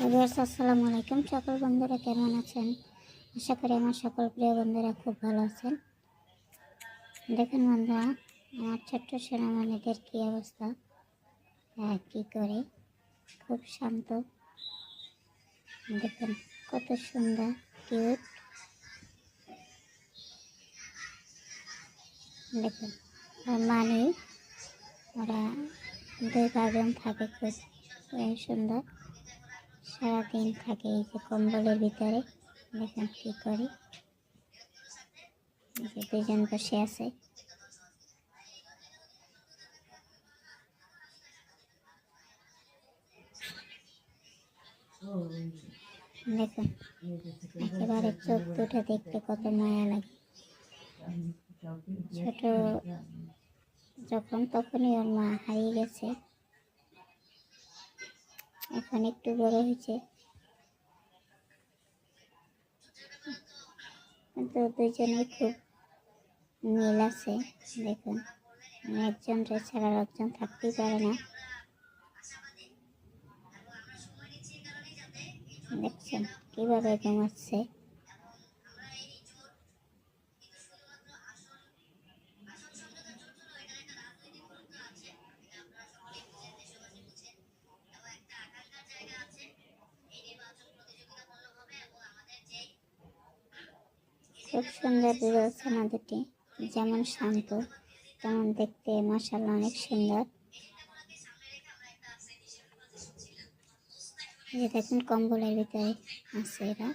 Viewers আসসালামু আলাইকুম। সকল বন্ধুরা কেমন আছেন? আশা করি আমার সকল প্রিয় বন্ধুরা খুব ভালো আছেন। দেখুন বন্ধুরা, আমার ছোট্ট সোনামণিদের কী অবস্থা? হ্যাঁ কী করে? খুব শান্ত। দেখুন, কত সুন্দর, কিউট। দেখুন মানে ওরা দুই ভাজন থাকে খুব সুন্দর। সারাদিন থাকে এই যে কম্বলের ভিতরে। দেখুন কী করে। দুজন বসে আছে। দেখুন, একেবারে চোখ দুটো দেখতে কত মায়া লাগে। ছোট যখন তখনই ওর মা হারিয়ে গেছে। এখন একটু বড় হয়েছে। তো দুজনে খুব মিল আছে, দেখুন। মানে একজন ছাড়া একজন থাকতেই পারে না। দেখছেন কীভাবে ঘুমাচ্ছে। খুব সুন্দর বিবেচনা দুটি যেমন শান্ত, তেমন দেখতে মশাল অনেক সুন্দর। দেখুন কম্বলের ভিতরে আছে এরা।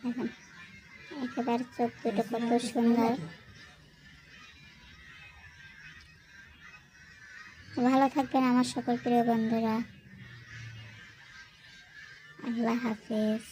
দেখুন একেবারে চোখ দুটো কত সুন্দর। ভালো থাকবেন আমার সকল প্রিয় বন্ধুরা। আল্লাহ হাফেজ।